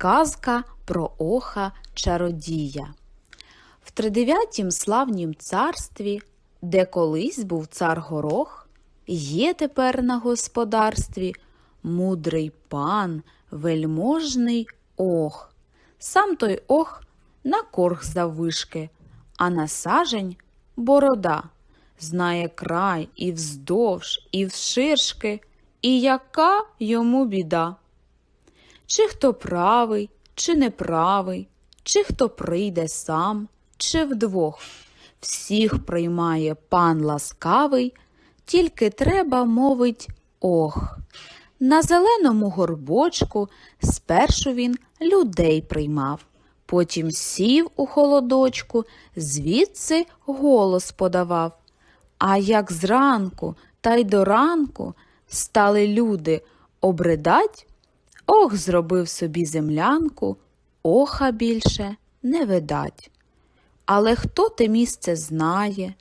Казка про оха чародія. В тридев'ятім славнім царстві, де колись був цар горох, є тепер на господарстві мудрий пан, вельможний ох. Сам той ох на корг заввишки, а на сажень борода. Знає край і вздовж, і вширшки, і яка йому біда. Чи хто правий, чи неправий, чи хто прийде сам, чи вдвох. Всіх приймає пан ласкавий, тільки треба мовить ох. На зеленому горбочку спершу він людей приймав, потім сів у холодочку, звідси голос подавав. А як зранку та й до ранку стали люди обридать, ох, зробив собі землянку, оха більше не видать. Але хто те місце знає,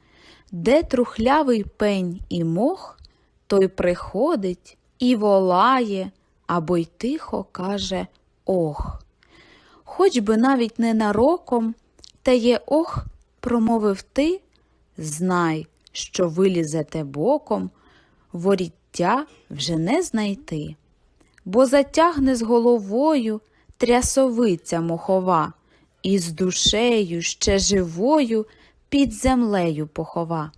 де трухлявий пень і мох, той приходить і волає, або й тихо каже ох. Хоч би навіть ненароком, те є ох, промовив ти, знай, що вилізете боком, воріття вже не знайти, бо затягне з головою трясовиця мохова, і з душею ще живою під землею похова.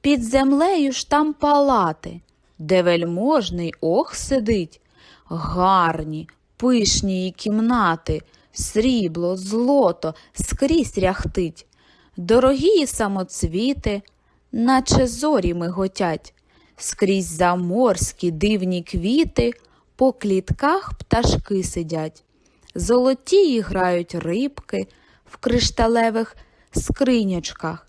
Під землею ж там палати, де вельможний ох сидить, гарні, пишні кімнати, срібло, злото скрізь ряхтить, дорогі самоцвіти, наче зорі миготять, скрізь заморські дивні квіти, по клітках пташки сидять, золоті грають рибки в кришталевих скринячках,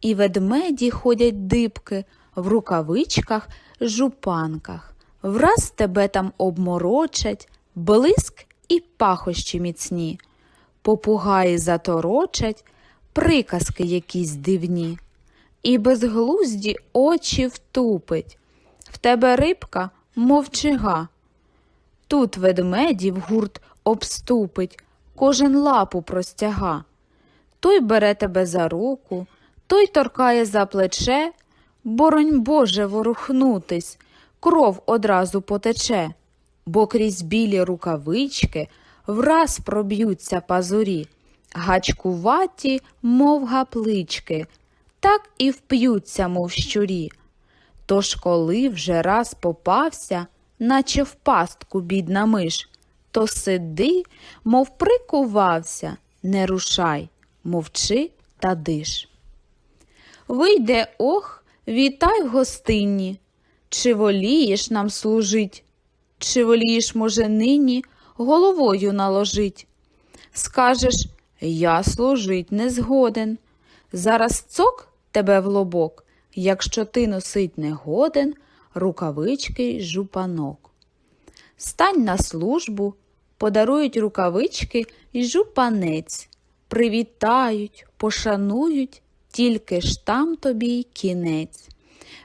і ведмеді ходять дибки в рукавичках, жупанках. Враз тебе там обморочать, блиск і пахощі міцні, попугаї заторочать, приказки якісь дивні, і безглузді очі втупить. В тебе рибка, мов чига. Тут ведмедів гурт обступить, кожен лапу простяга. Той бере тебе за руку, той торкає за плече, боронь Боже ворухнутись, кров одразу потече, бо крізь білі рукавички враз проб'ються пазурі, гачкуваті, мов гаплички, так і вп'ються, мов щурі. Тож, коли вже раз попався, наче в пастку бідна миш, то сиди, мов прикувався, не рушай, мовчи та диш. Вийде ох, вітай в гостинні, чи волієш нам служить, чи волієш, може, нині головою наложить. Скажеш, я служить не згоден. Зараз цок тебе в лобок, якщо ти носить не годен, рукавички й жупанок. Стань на службу, подарують рукавички й жупанець, привітають, пошанують, тільки ж там тобі й кінець.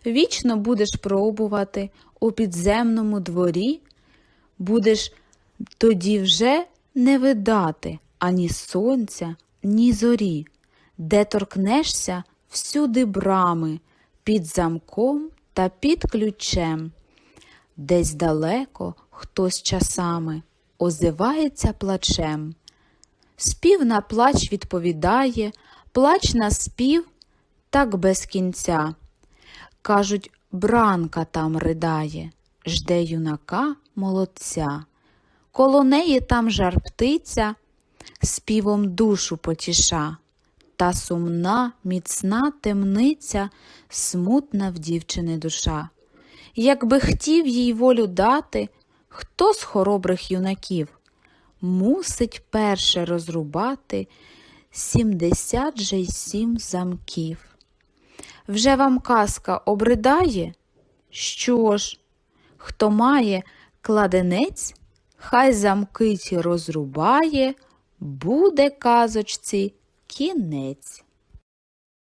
Вічно будеш пробувати у підземному дворі, будеш тоді вже не видати ані сонця, ні зорі, де торкнешся всюди брами, під замком та під ключем. Десь далеко хтось часами озивається плачем. Спів на плач відповідає, плач на спів так без кінця. Кажуть, бранка там ридає, жде юнака молодця. Коло неї там жар птиця, співом душу потіша, та сумна, міцна темниця, смутна в дівчини душа. Якби хотів їй волю дати, хто з хоробрих юнаків мусить перше розрубати сімдесят же й сім замків. Вже вам казка обридає? Що ж, хто має кладенець, хай замки ті розрубає, буде казочці кінець.